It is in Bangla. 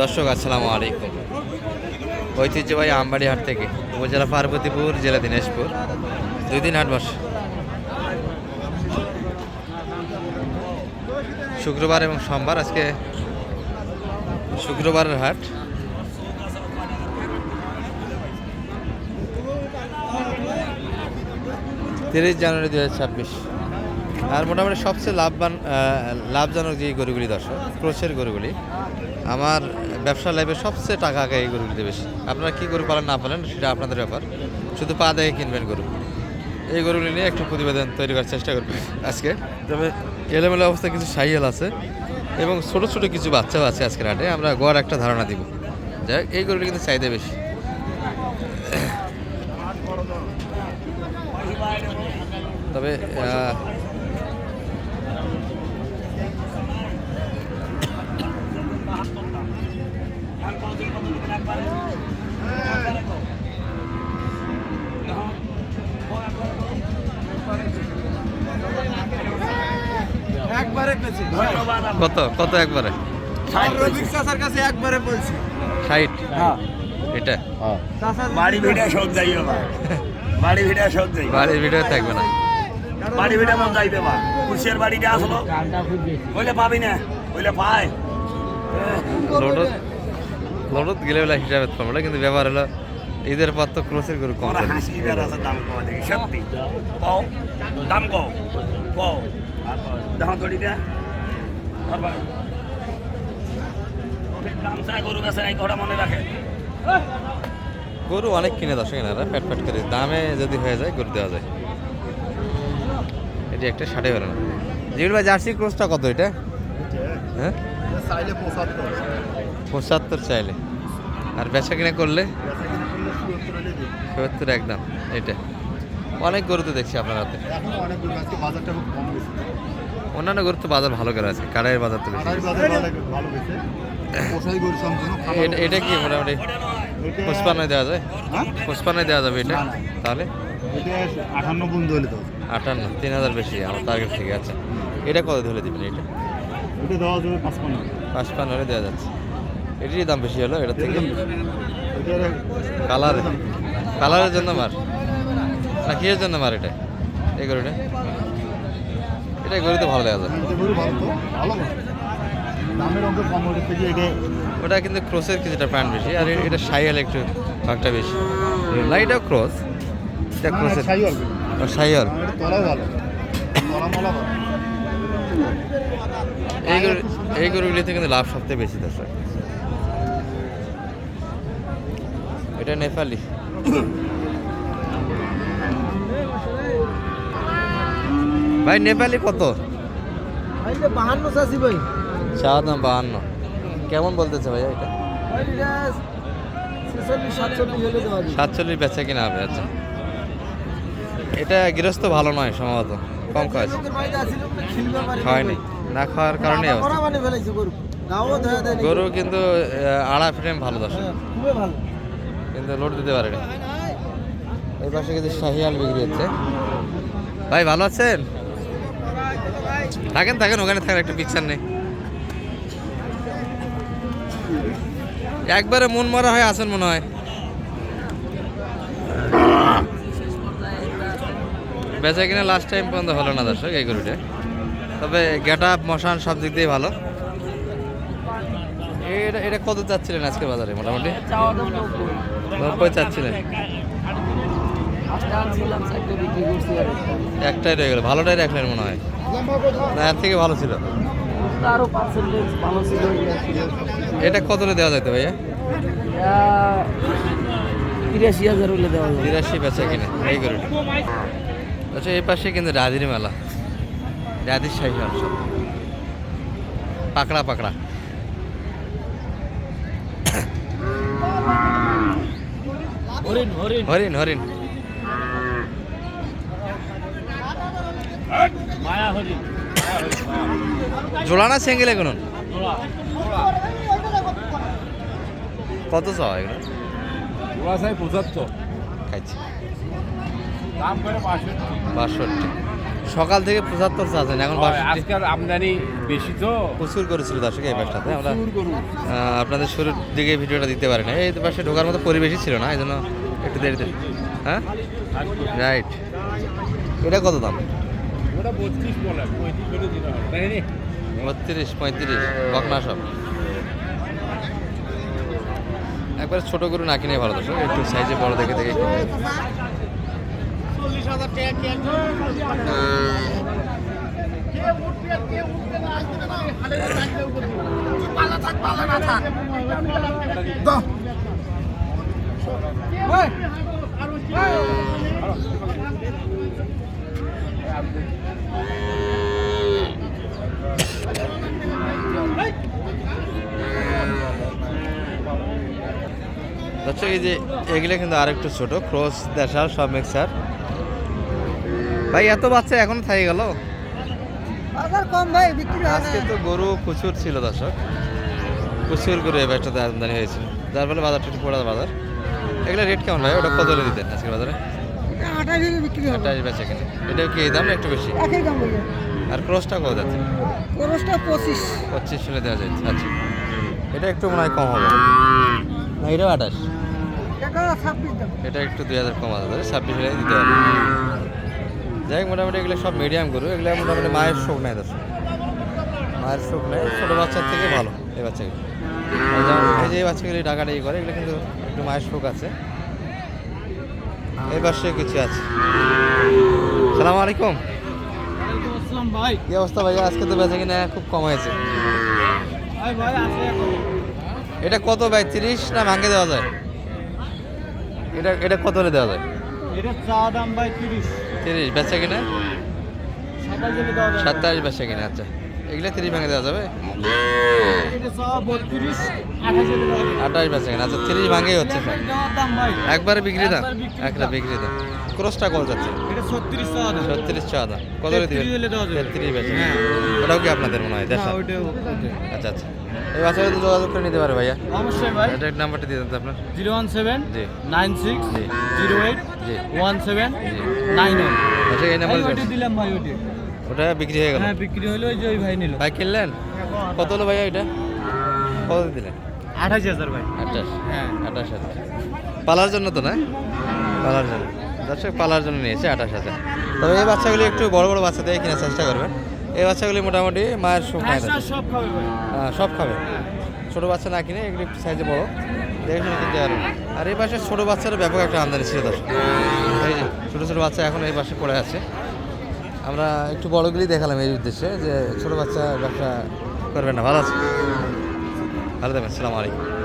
দর্শক, আসসালামু আলাইকুম। ঐতিহ্যবাহী আমবাড়ি হাট থেকে উপজেলা পার্বতীপুর, জেলা দিনাজপুর। দুই দিন হাট বসে শুক্রবার এবং সোমবার, আজকে শুক্রবারের হাট। তিরিশ জানুয়ারি দু হাজার ছাব্বিশ। আর মোটামুটি সবচেয়ে লাভবান লাভজনক যে গরুগুলি দর্শক ক্রোচের গরুগুলি, আমার ব্যবসা লাইফে সবচেয়ে টাকা আগে এই গরুগুলিতে বেশি। আপনারা কী গরু পালন না পালেন, সেটা আপনাদের ব্যাপার। শুধু পা দেখে কিনবেন গরু। এই গরুগুলি নিয়ে একটু প্রতিবেদন তৈরি করার চেষ্টা করবেন আজকে। তবে এলোমেলো অবস্থায় কিছু সাইয়েল আছে এবং ছোট ছোট কিছু বাচ্চাও আছে আজকের হাটে। আমরা গড় একটা ধারণা দিব। যাই এই গরুগুলি কিন্তু চাহিদা বেশি। তবে কত? কত একবারে? ষাট হ্যাঁ। এটা? বাড়ি সব বাড়ি সব যাই ভিডিও থাকবে না। বাড়ি ভিড়ে মন যাইবে বা কুশের বাড়িতে আসলো পাবি না। বলে পায়। লোডত লোডত গেলে বলে হিসাবে কিন্তু ব্যাপার হলো ঈদের পর তো ক্রোসের গরু কম হাসি আছে দাম কমা সত্যি। কও দাম কও। কও। দাম চাই গরু মনে অনেক কিনে দর্শক এনারা প্যাট প্যাট করে। দামে যদি হয়ে যায় গরু দেওয়া যায়। এটি একটা ষাটে বেরো না জিবির ভাই জার্সি ক্রোসটা কত এটা? হ্যাঁ? পঁচাত্তর। চাইলে। আর বেচা কিনা করলে? সত্তর একদম এটা। অনেক গরু তো দেখছি আপনার হাতে। বাজারটা খুব কম গেছে অন্যান্য গরু তো বাজার ভালো করে আছে কাড়াইয়ের বাজার তো বেশি। এটা- কি মোটামুটি? পুষ্পান্নয় দেওয়া যায়? হ্যাঁ? পুষ্পান্নয় দেওয়া যাবে এটা। তাহলে? আটান্ন বন্ধু হলে তো আটান্ন তিন হাজার বেশি আমার টার্গেট থেকে আছে এটা কত ধরে দিবেন এটা? এটা দেওয়া যাবে পাঁচপান্ন। পাঁচপান্ন হলে দেওয়া যাচ্ছে। এটারই দাম বেশি হলো এটা থেকে? কালার কালারের জন্য মার। না কিসের জন্য মার এটা? এই গরুটা? এটা গরুতে ভালো দেখা যায়। এটা গরু ভালো তো ভালো দামের অঙ্ক কম ওটার থেকে এটা ওটা কিন্তু ক্রসের কিছুটা প্যান্ট বেশি আর এটা সাইয়াল একটু ভাগটা বেশি। লাইটাও ক্রস এটা ক্রসের। সাইয়াল। তলাও ভালো। তলা মলা ভালো। এই গরু এই গরুগুলিতে কিন্তু লাভ সবথেকে বেশি দর্শক এটা নেপালি। ভাই নেপালি কত? বাহান্ন চাষি ভাই। চা দাম বাহান্ন। কেমন বলতেছে ভাইয়া এটা? সাতচল্লিশ বেচা কিনা হবে আচ্ছা। এটা গৃহস্থ ভালো নয় সম্ভবত কম খাওয়াছে খাওয়ায়নি না খাওয়ার কারণে গরু। কিন্তু আড়া ফ্রেম ভালো খুবই ভালো। কিন্তু লোড দিতে পারে না এই পাশে কিন্তু শাহিয়াল বিক্রি হচ্ছে। ভাই ভালো আছেন? থাকেন থাকেন ওখানে থাকেন একটা পিকচার নেই। একবারে মন মরা হয়ে আছেন মনে হয়। বেচা কিনা লাস্ট টাইম পর্যন্ত হলো না দর্শক এই গরুটা। তবে গেট আপ মশান সব দিক দিয়ে ভালো। এটা এটা কত চাচ্ছিলেন আজকে বাজারে মোটামুটি? নব্বই চাচ্ছিলেন। একটাই রয়ে গেল, ভালোটাই রাখলেন মনে হয়। না, এর থেকে ভালো ছিল। এটা কত দেওয়া যেত ভাইয়া? তিরাশি হাজার হলে দেওয়া যাবে বিরাশি বেচা কিনে, এই গরুটা। আচ্ছা এই পাশে কিন্তু রাধির মেলা। রাধির শাহী পাকড়া পাকড়া। হরিণ হরিণ হরিণ হরিণ মায়া হরিণ জোড়া না সিঙ্গেল এগুলো? কত এগুলো? চাই পঁচাত্তর। খাইছি। দাম করে পাঁচশো বাষট্টি। সকাল থেকে পঁচাত্তর চাচ্ছেন এখন আজকাল আমদানি বেশি তো। প্রচুর করেছিল দর্শক এই পাশটাতে আমরা আপনাদের শুরুর দিকে ভিডিওটা দিতে পারি না এই পাশে ঢোকার মতো পরিবেশই ছিল না এই জন্য একটু দেরিতে। হ্যাঁ? রাইট এটা কত দাম? বত্রিশ পঁয়ত্রিশ বকনা সব একবারে ছোট গরু না কিনে ভালো দর্শক একটু সাইজে বড় দেখে দেখে কিনবে। দাও। দর্শক এই যে এগুলো কিন্তু আরেকটু ছোট ক্রস দেশার সব মিক্সার ভাই এত বাচ্চা এখন থাকে গেল? বাজার কম ভাই বিক্রি আজকে তো গরু প্রচুর ছিল দর্শক। প্রচুর গরু এ ব্যাচটাতে আমদানি হয়েছিল যার ফলে বাজারটা একটু পড়া বাজার। এগুলো রেট কেমন ভাই? ওটা কত দিতেন আজকের বাজারে? আঠাশ বিক্রি হবে। আঠাশ বেচে কিনে এটা কি দাম একটু বেশি? একই দাম আর ক্রসটা কত যাচ্ছে? খরচটা পঁচিশ। পঁচিশ হলে দেওয়া যাচ্ছে। আচ্ছা। এটা একটু মনে হয় কম হবে। না এটাও আঠাশ এটা একটু দুই হাজার কম আছে ছাব্বিশ হাজার দিতে হবে। যাই হোক মোটামুটি এগুলো সব মিডিয়াম গরু। এগুলো মোটামুটি মায়ের শোক নেয় দর্শক। মায়ের শোক নেয় ছোটো বাচ্চার থেকে ভালো এই বাচ্চাগুলো। এই যে বাচ্চাগুলি ডাকাটা ই করে এগুলো কিন্তু একটু মায়ের শোক আছে। এই পাশে কিছু আছে। সালাম আলাইকুম। ভাই কি অবস্থা ভাই আজকে তো বেচা কিনা খুব কম হয়েছে। এটা কত ভাই, তিরিশ না ভাঙে দেওয়া যায়? এটা এটা কত হলে দেওয়া যায়? এটা চা তিরিশ তিরিশ কিনা? সাতাশ বেচা কিনা আচ্ছা। এগুলো তিরিশ ভাঙে দেওয়া যাবে? আঠাশ বেচা কিনা আচ্ছা তিরিশ ভাঙেই হচ্ছে একবারে বিক্রি দাম? একটা বিক্রি দাম। ক্রসটা কত যাচ্ছে? ছত্রিশ চা দাম। কত দিবেন? 33 হলে দেওয়া যাবে। তেত্রিশ বেচা ওটাও কি আপনাদের মনে হয়? হ্যাঁ ওইটা। আচ্ছা আচ্ছা। এই বাচ্চারা তো যোগাযোগ করে নিতে পারে ভাইয়া। অবশ্যই ভাই। এটা নাম্বারটা দিয়ে দেন তো আপনার। জিরো ওয়ান সেভেন জি। নাইন সিক্স জি। জিরো এইট জি। One seven nine one. আচ্ছা এই নাম্বার দিলাম ভাই ওইটা। ওটা বিক্রি হয়ে গেল? হ্যাঁ বিক্রি হলো ওই যে ওই ভাই নিল। ভাই কিনলেন? কত হলো ভাইয়া এটা কত দিলেন? আঠাশ হাজার ভাই। আঠাশ। হ্যাঁ। আঠাশ হাজার। পালার জন্য তো না? পালার জন্য। দর্শক পালার জন্য নিয়েছে আঠাশ হাজার। তবে এই বাচ্চাগুলি একটু বড় বড় বাচ্চা দিয়ে কেনার চেষ্টা করবেন এই বাচ্চাগুলি মোটামুটি মায়ের হ্যাঁ, সব খাবে হ্যাঁ, সব খাবে। ছোটো বাচ্চা না কিনে এগুলি একটু সাইজে বড়। দেখে শুনে কিনতে পারবেন আর এই পাশে ছোটো বাচ্চারও ব্যাপক একটা আমদানি ছিল দর্শক। এই যে ছোটো ছোটো বাচ্চা এখন এই পাশে পড়ে আছে। আমরা একটু বড়গুলি দেখালাম এই উদ্দেশ্যে যে ছোটো বাচ্চা ব্যবসা করবেন না, ভালো আছে? ভালো থাকবেন সালাম আলাইকুম।